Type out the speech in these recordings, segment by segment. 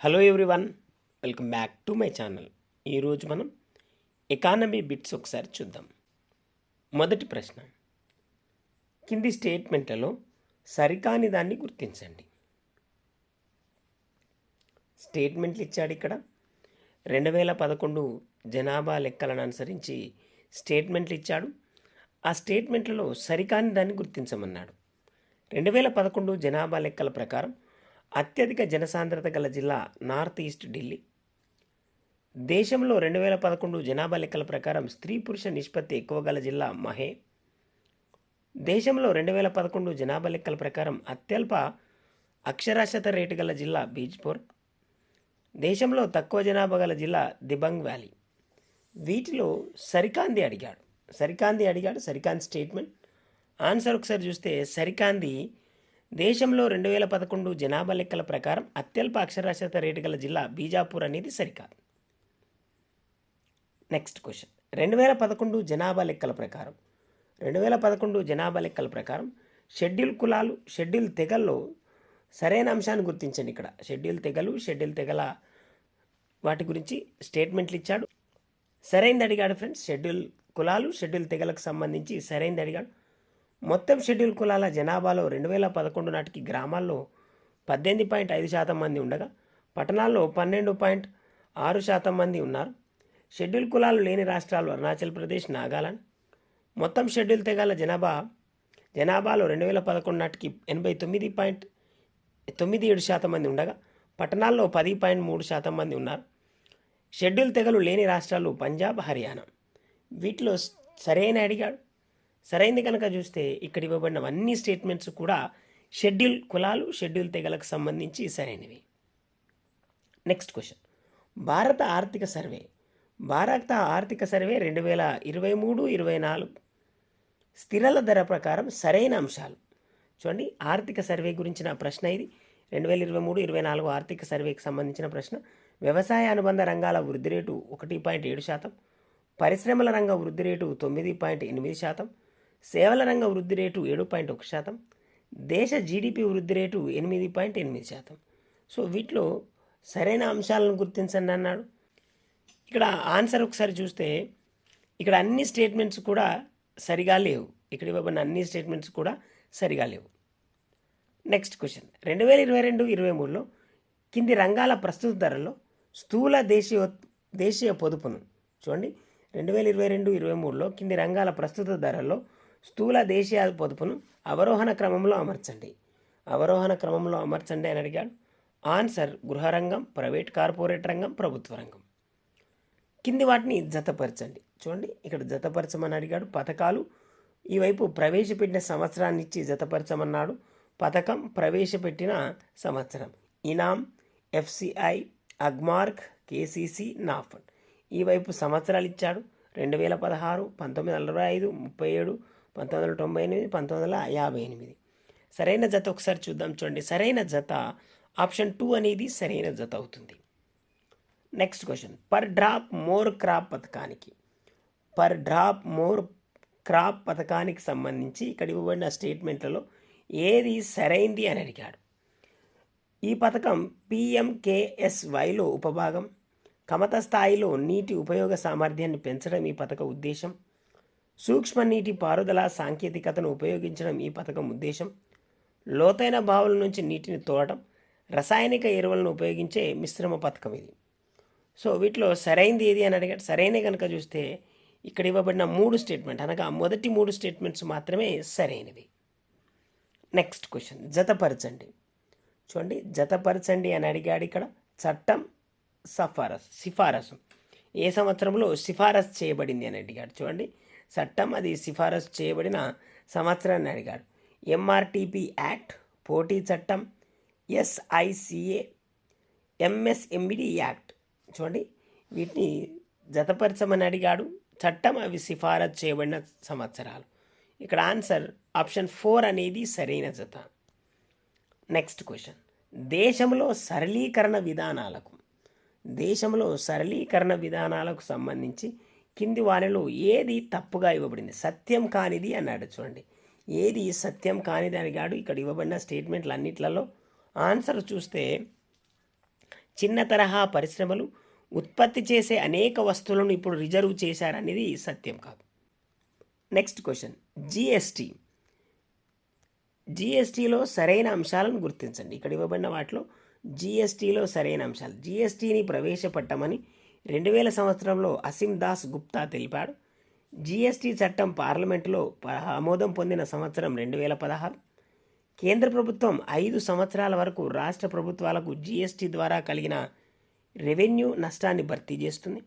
Hello everyone welcome back to my channel ఈరోజు మనం economy bits ఒకసారి చూద్దాం. మొదటి ప్రశ్న. కింది స్టేట్మెంట్లలో సరికాని దాన్ని గుర్తించండి. స్టేట్మెంట్లు ఇచ్చాడు ఇక్కడ. రెండు వేల పదకొండు జనాభా లెక్కలను అనుసరించి స్టేట్మెంట్లు ఇచ్చాడు. ఆ స్టేట్మెంట్లలో సరికాని దాన్ని గుర్తించమన్నాడు. రెండు వేల పదకొండు జనాభా లెక్కల ప్రకారం అత్యధిక జనసాంద్రత గల జిల్లా నార్త్ ఈస్ట్ ఢిల్లీ. దేశంలో రెండు వేల పదకొండు జనాభా లెక్కల ప్రకారం స్త్రీ పురుష నిష్పత్తి ఎక్కువ గల జిల్లా మహే. దేశంలో రెండు వేల పదకొండు జనాభా లెక్కల ప్రకారం అత్యల్ప అక్షరాస్యత రేటు గల జిల్లా బీజ్పూర్. దేశంలో తక్కువ జనాభా గల జిల్లా దిబంగ్ వ్యాలీ. వీటిలో సరికాంది అడిగాడు. సరికాంది అడిగాడు సరికాంది స్టేట్మెంట్. ఆన్సర్ ఒకసారి చూస్తే సరికాంది దేశంలో రెండు వేల పదకొండు జనాభా లెక్కల ప్రకారం అత్యల్ప అక్షరాస్యత రేటు గల జిల్లా బీజాపూర్ అనేది సరికాదు. నెక్స్ట్ క్వశ్చన్ రెండు వేల పదకొండు జనాభా లెక్కల ప్రకారం రెండు వేల పదకొండు జనాభా లెక్కల ప్రకారం షెడ్యూల్ కులాలు షెడ్యూల్ తెగల్లో సరైన అంశాన్ని గుర్తించండి ఇక్కడ. షెడ్యూల్ తెగలు షెడ్యూల్ తెగల వాటి గురించి స్టేట్మెంట్లు ఇచ్చాడు. సరైనది అడిగాడు ఫ్రెండ్స్. షెడ్యూల్ కులాలు షెడ్యూల్ తెగలకు సంబంధించి సరైనది అడిగాడు. మొత్తం షెడ్యూల్ కులాల జనాభాలో రెండు వేల పదకొండు నాటికి గ్రామాల్లో పద్దెనిమిది పాయింట్ ఐదు శాతం మంది ఉండగా పట్టణాల్లో పన్నెండు పాయింట్ ఆరు శాతం మంది ఉన్నారు. షెడ్యూల్ కులాలు లేని రాష్ట్రాలు అరుణాచల్ ప్రదేశ్ నాగాలాండ్. మొత్తం షెడ్యూల్ తెగాల జనాభా జనాభాలో రెండు వేల పదకొండు నాటికి ఎనభై తొమ్మిది పాయింట్ తొమ్మిది ఏడు శాతం మంది ఉండగా పట్టణాల్లో పది పాయింట్ మూడు శాతం మంది ఉన్నారు. షెడ్యూల్ తెగలు లేని రాష్ట్రాలు పంజాబ్ హర్యానా. వీటిలో సరైన అడిగాడు. సరైంది కనుక చూస్తే ఇక్కడ ఇవ్వబడిన అన్ని స్టేట్మెంట్స్ కూడా షెడ్యూల్ కులాలు షెడ్యూల్ తెగలకు సంబంధించి సరైనవి. నెక్స్ట్ క్వశ్చన్ భారత ఆర్థిక సర్వే. భారత ఆర్థిక సర్వే రెండు వేల ఇరవై మూడు ఇరవై నాలుగు. స్థిరల ధర ప్రకారం సరైన అంశాలు. చూడండి ఆర్థిక సర్వే గురించిన ప్రశ్న ఇది. రెండు వేల ఇరవై మూడు ఇరవై నాలుగు ఆర్థిక సర్వేకి సంబంధించిన ప్రశ్న. వ్యవసాయ అనుబంధ రంగాల వృద్ధి రేటు ఒకటి పాయింట్ ఏడు శాతం. పరిశ్రమల రంగ వృద్ధి రేటు తొమ్మిది పాయింట్ ఎనిమిది శాతం. సేవల రంగ వృద్ధి రేటు ఏడు పాయింట్ ఒక శాతం దేశ జీడిపి వృద్ధి రేటు ఎనిమిది పాయింట్ ఎనిమిది శాతం. సో వీటిలో సరైన అంశాలను గుర్తించండి అన్నాడు. ఇక్కడ ఆన్సర్ ఒకసారి చూస్తే ఇక్కడ అన్ని స్టేట్మెంట్స్ కూడా సరిగా లేవు. ఇక్కడ ఇవ్వబడిన అన్ని స్టేట్మెంట్స్ కూడా సరిగా లేవు. Next question. రెండు వేల ఇరవై రెండు ఇరవై మూడులో కింది రంగాల ప్రస్తుత ధరల్లో స్థూల దేశీయ దేశీయ పొదుపును చూడండి. రెండు వేల ఇరవై రెండు ఇరవై మూడులో కింది రంగాల ప్రస్తుత ధరల్లో స్థూల దేశీయాల పొదుపును అవరోహణ క్రమంలో అమర్చండి. అవరోహణ క్రమంలో అమర్చండి అని అడిగాడు. ఆన్సర్ గృహరంగం ప్రైవేట్ కార్పొరేట్ రంగం ప్రభుత్వ రంగం. కింది వాటిని జతపరచండి. చూడండి ఇక్కడ జతపరచమని అడిగాడు. పథకాలు ఈ వైపు ప్రవేశపెట్టిన సంవత్సరాన్ని ఇచ్చి జతపరచమన్నాడు. పథకం ప్రవేశపెట్టిన సంవత్సరం. ENAM FCI Agmark KCC NAFED. ఈ వైపు సంవత్సరాలు ఇచ్చాడు. రెండు వేల పదహారు పంతొమ్మిది నలభై ఐదు ముప్పై ఏడు పంతొమ్మిది వందల తొంభై ఎనిమిది పంతొమ్మిది వందల యాభై ఎనిమిది. సరైన జత ఒకసారి చూద్దాం చూడండి. సరైన జత ఆప్షన్ టూ అనేది సరైన జత అవుతుంది. Next question. Per drop more crop పథకానికి. పర్ డ్రాప్ మోర్ క్రాప్ పథకానికి సంబంధించి ఇక్కడ ఇవ్వబడిన స్టేట్మెంట్లలో ఏది సరైంది అని అడిగాడు. ఈ పథకం పిఎంకేఎస్వైలో ఉపభాగం. కమత స్థాయిలో నీటి ఉపయోగ సామర్థ్యాన్ని పెంచడం ఈ పథక ఉద్దేశం. సూక్ష్మ నీటి పారుదల సాంకేతికతను ఉపయోగించడం ఈ పథకం ఉద్దేశం. లోతైన బావుల నుంచి నీటిని తోడటం రసాయనిక ఎరువులను ఉపయోగించే మిశ్రమ పథకం ఇది. సో వీటిలో సరైనది ఏది అని అడిగాడు సరైన కనుక చూస్తే ఇక్కడ ఇవ్వబడిన మూడు స్టేట్మెంట్ అనగా మొదటి మూడు స్టేట్మెంట్స్ మాత్రమే సరైనవి నెక్స్ట్ క్వశ్చన్ జతపరచండి చూడండి జతపరచండి అని అడిగాడు ఇక్కడ చట్టం సఫారసు సిఫారసు. ఏ సంవత్సరంలో సిఫారసు చేయబడింది అని అడిగాడు చూడండి. చట్టం అది సిఫారసు చేయబడిన సంవత్సరాన్ని అడిగాడు. ఎంఆర్టీపీ యాక్ట్ పోటీ చట్టం ఎస్ఐసిఏ ఎంఎస్ఎంఈడి యాక్ట్ చూడండి వీటిని జతపరచమని అడిగాడు. చట్టం అవి సిఫారసు చేయబడిన సంవత్సరాలు. ఇక్కడ ఆన్సర్ ఆప్షన్ ఫోర్ అనేది సరైన జత. Next question. దేశంలో సరళీకరణ విధానాలకు దేశంలో సరళీకరణ విధానాలకు సంబంధించి కింది వారిలో ఏది తప్పుగా ఇవ్వబడింది? సత్యం కానిది అన్నాడు చూడండి. ఏది సత్యం కానిది అడిగాడు ఇక్కడ ఇవ్వబడిన స్టేట్మెంట్లు అన్నిట్లలో ఆన్సర్ చూస్తే చిన్న తరహా పరిశ్రమలు ఉత్పత్తి చేసే అనేక వస్తువులను ఇప్పుడు రిజర్వ్ చేశారనేది సత్యం కాదు. Next question. జిఎస్టీ. జిఎస్టీలో సరైన అంశాలను గుర్తించండి. ఇక్కడ ఇవ్వబడిన వాటిలో జిఎస్టీలో సరైన అంశాలు. జిఎస్టీని ప్రవేశపెట్టమని రెండు వేల సంవత్సరంలో అసిం దాస్ గుప్తా తెలిపాడు. జిఎస్టి చట్టం పార్లమెంటులో ప- ఆమోదం పొందిన సంవత్సరం రెండు వేల పదహారు. కేంద్ర ప్రభుత్వం ఐదు సంవత్సరాల వరకు రాష్ట్ర ప్రభుత్వాలకు జీఎస్టీ ద్వారా కలిగిన రెవెన్యూ నష్టాన్ని భర్తీ చేస్తుంది.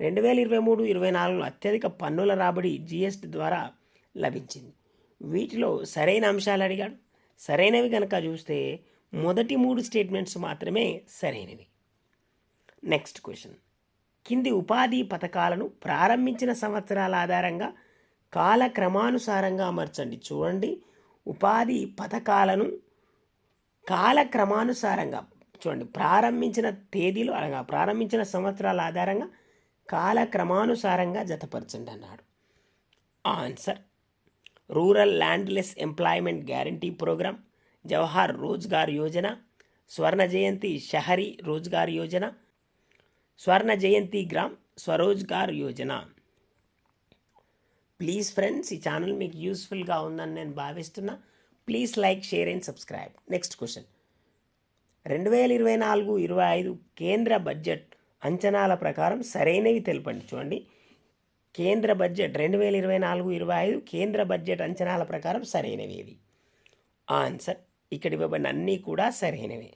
రెండు వేల ఇరవై మూడు ఇరవై నాలుగులో అత్యధిక పన్నుల రాబడి జీఎస్టీ ద్వారా లభించింది. వీటిలో సరైన అంశాలు అడిగాడు. సరైనవి కనుక చూస్తే మొదటి మూడు స్టేట్మెంట్స్ మాత్రమే సరైనవి. Next question. కింది ఉపాధి పథకాలను ప్రారంభించిన సంవత్సరాల ఆధారంగా కాలక్రమానుసారంగా అమర్చండి. చూడండి. ఉపాధి పథకాలను కాలక్రమానుసారంగా చూడండి. ప్రారంభించిన తేదీలు అనగా ప్రారంభించిన సంవత్సరాల ఆధారంగా కాలక్రమానుసారంగా జతపరచండి అన్నాడు. Answer. Rural landless employment guarantee programme Jawahar Rozgar Yojana Swarna Jayanti Shahari Rozgar Yojana Swarna Jayanti Gram Swarozgar Yojana. Please friends ఈ ఛానల్ మీకు యూస్ఫుల్గా ఉందని నేను భావిస్తున్నా. Please like share and subscribe next question రెండు వేల ఇరవై నాలుగు ఇరవై ఐదు కేంద్ర బడ్జెట్ అంచనాల ప్రకారం సరైనవి తెలపండి. చూడండి. కేంద్ర బడ్జెట్ రెండు వేల ఇరవై నాలుగు ఇరవై ఐదు కేంద్ర బడ్జెట్ అంచనాల ప్రకారం సరైనవి ఇది. ఆన్సర్ ఇక్కడ ఇవ్వబడిన అన్నీ కూడా సరైనవే.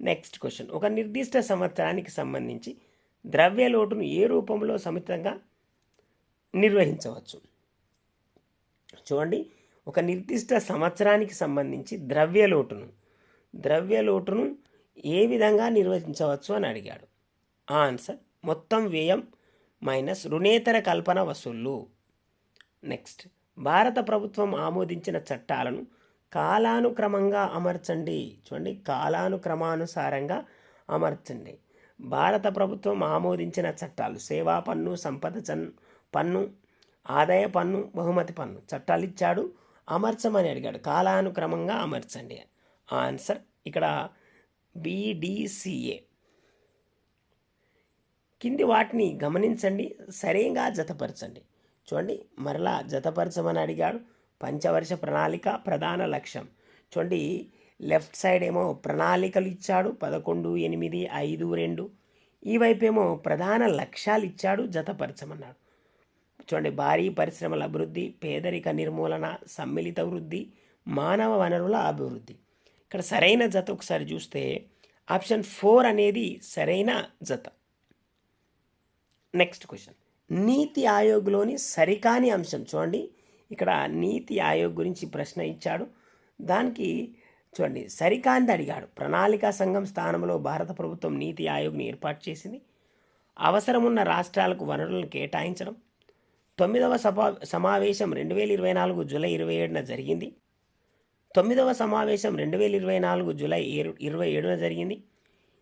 నెక్స్ట్ క్వశ్చన్ ఒక నిర్దిష్ట సంవత్సరానికి సంబంధించి ద్రవ్య లోటును ఏ రూపంలో సమితంగా నిర్వహించవచ్చు? చూడండి. ఒక నిర్దిష్ట సంవత్సరానికి సంబంధించి ద్రవ్య లోటును ద్రవ్య లోటును ఏ విధంగా నిర్వహించవచ్చు అని అడిగాడు. ఆన్సర్ మొత్తం వ్యయం మైనస్ రుణేతర కల్పన వసూళ్ళు నెక్స్ట్ భారత ప్రభుత్వం ఆమోదించిన చట్టాలను కాలానుక్రమంగా అమర్చండి. చూడండి కాలానుక్రమానుసారంగా అమర్చండి. భారత ప్రభుత్వం ఆమోదించిన చట్టాలు సేవా పన్ను సంపద చన్ పన్ను ఆదాయ పన్ను బహుమతి పన్ను చట్టాలు ఇచ్చాడు. అమర్చమని అడిగాడు. కాలానుక్రమంగా అమర్చండి. ఆన్సర్ ఇక్కడ బీడీసీఏ. కింది వాటిని గమనించండి. సరిగా జతపరచండి. చూడండి మరలా జతపరచమని అడిగాడు. పంచవర్ష ప్రణాళిక ప్రధాన లక్ష్యం. చూడండి లెఫ్ట్ సైడ్ ఏమో ప్రణాళికలు ఇచ్చాడు పదకొండు ఎనిమిది ఐదు రెండు. ఈ వైపు ఏమో ప్రధాన లక్ష్యాలు ఇచ్చాడు జతపరచమన్నాడు. చూడండి భారీ పరిశ్రమల అభివృద్ధి పేదరిక నిర్మూలన సమ్మిళిత వృద్ధి మానవ వనరుల అభివృద్ధి. ఇక్కడ సరైన జత ఒకసారి చూస్తే ఆప్షన్ ఫోర్ అనేది సరైన జత. Next question. నీతి ఆయోగ్లోని సరికాని అంశం చూడండి. ఇక్కడ నీతి ఆయోగ్ గురించి ప్రశ్న ఇచ్చాడు. దానికి చూడండి సరికాంత్ అడిగాడు. ప్రణాళికా సంఘం స్థానంలో భారత ప్రభుత్వం నీతి ఆయోగ్ని ఏర్పాటు చేసింది. అవసరమున్న రాష్ట్రాలకు వనరులను కేటాయించడం. తొమ్మిదవ సభా సమావేశం రెండు వేల ఇరవై నాలుగు జూలై ఇరవై ఏడున జరిగింది. తొమ్మిదవ సమావేశం రెండు వేల ఇరవై నాలుగు జూలై ఇరవై ఏడున జరిగింది.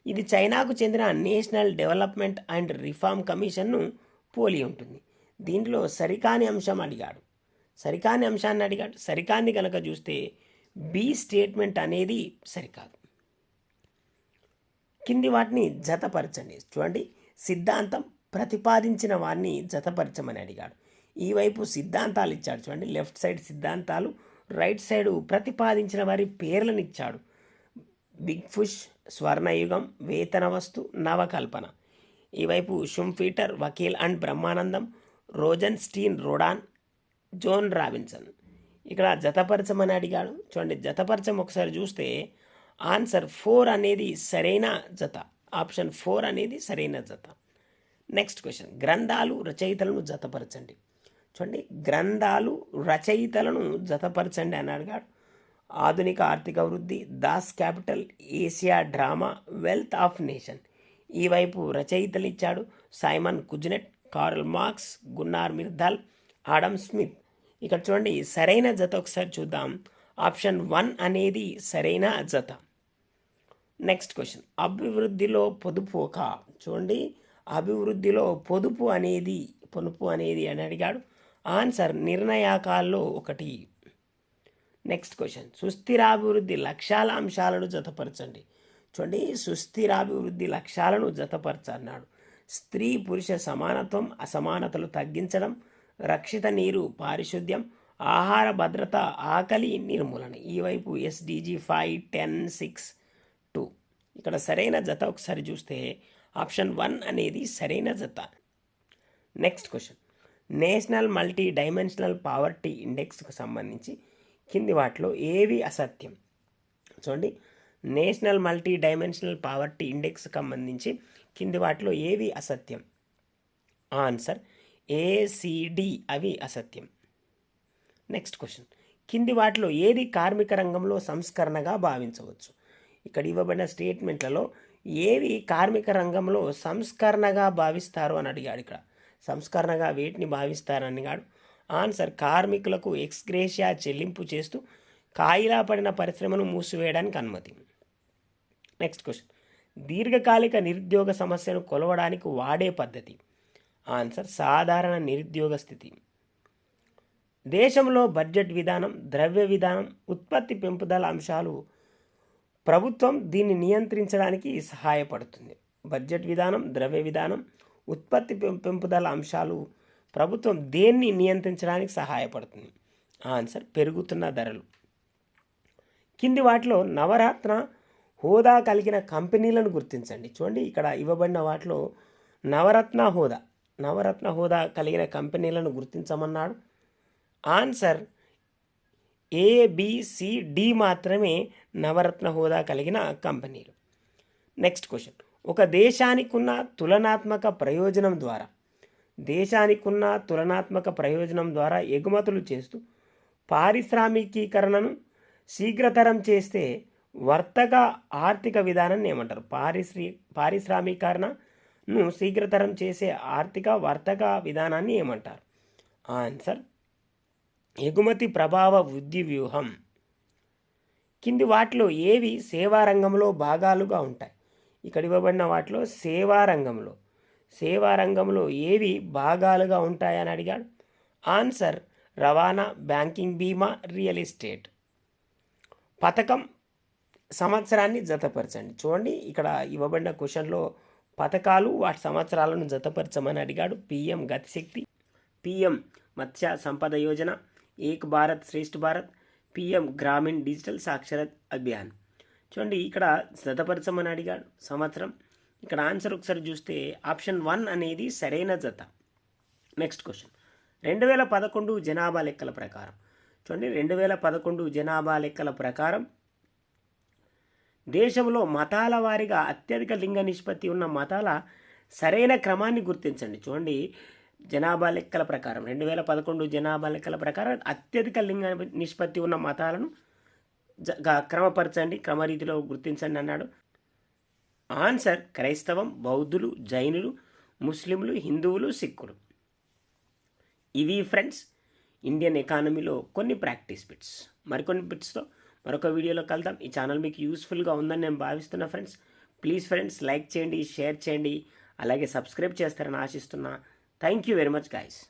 ఇది చైనాకు చెందిన నేషనల్ డెవలప్మెంట్ అండ్ రిఫార్మ్ కమిషన్ను పోలి ఉంటుంది. దీంట్లో సరికాని అంశం అడిగాడు. సరికాని అంశాన్ని అడిగాడు. సరికాన్ని కనుక చూస్తే బి స్టేట్మెంట్ అనేది సరికాదు. కింది వాటిని జతపరచండి. చూడండి. సిద్ధాంతం ప్రతిపాదించిన వారిని జతపరచమని అడిగాడు. ఈ వైపు సిద్ధాంతాలు ఇచ్చాడు. చూడండి. లెఫ్ట్ సైడ్ సిద్ధాంతాలు రైట్ సైడ్ ప్రతిపాదించిన వారి పేర్లను ఇచ్చాడు. బిగ్ ఫుష్ స్వర్ణయుగం వేతన వస్తు నవకల్పన. ఈ వైపు Schumpeter Vakil and Brahmanandam Rosenstein Rodan Joan Robinson. ఇక్కడ జతపరచమని అడిగాడు. చూడండి జతపరచం ఒకసారి చూస్తే ఆన్సర్ ఫోర్ అనేది సరైన జత. ఆప్షన్ ఫోర్ అనేది సరైన జత. Next question. గ్రంథాలు రచయితలను జతపరచండి. చూడండి గ్రంథాలు రచయితలను జతపరచండి అని అడిగాడు. ఆధునిక ఆర్థిక వృద్ధి Das Kapital Asia drama wealth of nation. ఈ వైపు రచయితలు ఇచ్చాడు Simon Kuznets Karl Marx Gunnar Myrdal Adam Smith. ఇక్కడ చూడండి సరైన జత ఒకసారి చూద్దాం. ఆప్షన్ వన్ అనేది సరైన జత. Next question. అభివృద్ధిలో పొదుపు ఒక. చూడండి అభివృద్ధిలో పొదుపు అనేది పొదుపు అనేది అని అడిగాడు. ఆన్సర్ నిర్ణయాకాల్లో ఒకటి. Next question. సుస్థిరాభివృద్ధి లక్ష్యాల అంశాలను జతపరచండి. చూడండి సుస్థిరాభివృద్ధి లక్ష్యాలను జతపరచన్నాడు స్త్రీ పురుష సమానత్వం అసమానతలు తగ్గించడం రక్షిత నీరు పారిశుద్ధ్యం ఆహార భద్రత ఆకలి నిర్మూలన. ఈ వైపు SDG five ten six two ఇక్కడ సరైన జత ఒకసారి చూస్తే ఆప్షన్ వన్ అనేది సరైన జత. Next question national multi dimensional poverty ఇండెక్స్కు సంబంధించి కింది వాటిలో ఏవి అసత్యం? చూడండి. National multi dimensional poverty index సంబంధించి కింది వాటిలో ఏవి అసత్యం? ఆన్సర్ ఏసిడి అవి అసత్యం. నెక్స్ట్ క్వశ్చన్ కింది వాటిలో ఏది కార్మిక రంగంలో సంస్కరణగా భావించవచ్చు? ఇక్కడ ఇవ్వబడిన స్టేట్మెంట్లలో ఏవి కార్మిక రంగంలో సంస్కరణగా భావిస్తారు అని అడిగాడు ఇక్కడ. సంస్కరణగా వేటిని భావిస్తారని అడిగాడు. ఆన్సర్ కార్మికులకు ఎక్స్గ్రేషియా చెల్లింపు చేస్తూ కాయిలా పడిన పరిశ్రమను మూసివేయడానికి అనుమతి. నెక్స్ట్ క్వశ్చన్ దీర్ఘకాలిక నిరుద్యోగ సమస్యను కొలవడానికి వాడే పద్ధతి. ఆన్సర్ సాధారణ నిరుద్యోగ స్థితి. దేశంలో బడ్జెట్ విధానం ద్రవ్య విధానం ఉత్పత్తి పెంపుదల అంశాలు ప్రభుత్వం దీన్ని నియంత్రించడానికి సహాయపడుతుంది. బడ్జెట్ విధానం ద్రవ్య విధానం ఉత్పత్తి పెం- పెంపుదల అంశాలు ప్రభుత్వం దేన్ని నియంత్రించడానికి సహాయపడుతుంది? ఆన్సర్ పెరుగుతున్న ధరలు. కింది వాటిలో నవరత్న హోదా కలిగిన కంపెనీలను గుర్తించండి. చూడండి ఇక్కడ ఇవ్వబడిన వాటిలో నవరత్న హోదా. నవరత్న హోదా కలిగిన కంపెనీలను గుర్తించమన్నాడు. ఆన్సర్ ఏబిసిడి మాత్రమే నవరత్న హోదా కలిగిన కంపెనీలు. Next question. ఒక దేశానికున్న తులనాత్మక ప్రయోజనం ద్వారా దేశానికున్న తులనాత్మక ప్రయోజనం ద్వారా ఎగుమతులు చేస్తూ పారిశ్రామికీకరణను శీఘ్రతరం చేస్తే వర్తక ఆర్థిక విధానాన్ని ఏమంటారు? పారిశ్రీ ను శీఘ్రతరం చేసే ఆర్థిక వర్తక విధానాన్ని ఏమంటారు? ఆన్సర్ ఎగుమతి ప్రభావ వృద్ధి వ్యూహం. కింది వాటిలో ఏవి సేవా రంగంలో భాగాలుగా ఉంటాయి? ఇక్కడ ఇవ్వబడిన వాటిలో సేవా రంగంలో. సేవా రంగంలో ఏవి భాగాలుగా ఉంటాయని అడిగాడు? ఆన్సర్ రవాణా బ్యాంకింగ్ బీమా రియల్ ఎస్టేట్. పథకం సంవత్సరాన్ని జతపరచండి. చూడండి ఇక్కడ ఇవ్వబడిన క్వశ్చన్లో పథకాలు వాటి సంవత్సరాలను జతపరచమని అడిగాడు పిఎం గతిశక్తి. పిఎం మత్స్య సంపద యోజన ఏక్ భారత్ శ్రేష్ఠ భారత్ పిఎం గ్రామీణ్ డిజిటల్ సాక్షరత్ అభియాన్. చూడండి ఇక్కడ జతపరచమని అడిగాడు సంవత్సరం. ఇక్కడ ఆన్సర్ ఒకసారి చూస్తే ఆప్షన్ వన్ అనేది సరైన జత. Next question. రెండు వేల పదకొండు జనాభా లెక్కల ప్రకారం. చూడండి రెండు వేల పదకొండు జనాభా లెక్కల ప్రకారం దేశంలో మతాల వారీగా అత్యధిక లింగ నిష్పత్తి ఉన్న మతాల సరైన క్రమాన్ని గుర్తించండి. చూడండి జనాభా లెక్కల ప్రకారం రెండు వేల పదకొండు జనాభా లెక్కల ప్రకారం అత్యధిక లింగ నిష్పత్తి ఉన్న మతాలను జ- క్రమపరచండి క్రమరీతిలో గుర్తించండి అన్నాడు. ఆన్సర్ క్రైస్తవం బౌద్ధులు జైనులు ముస్లింలు హిందువులు సిక్కులు. ఇవి ఫ్రెండ్స్ ఇండియన్ ఎకానమీలో కొన్ని ప్రాక్టీస్ బిట్స్. మరికొన్ని బిట్స్తో మరొక వీడియోలో కలుద్దాం. ఈ ఛానల్ మీకు యూస్ఫుల్గా ఉందని నేను భావిస్తున్నా ఫ్రెండ్స్. ప్లీజ్ ఫ్రెండ్స్ లైక్ చేయండి షేర్ చేయండి. అలాగే సబ్స్క్రైబ్ చేస్తారని ఆశిస్తున్నా. Thank you very much guys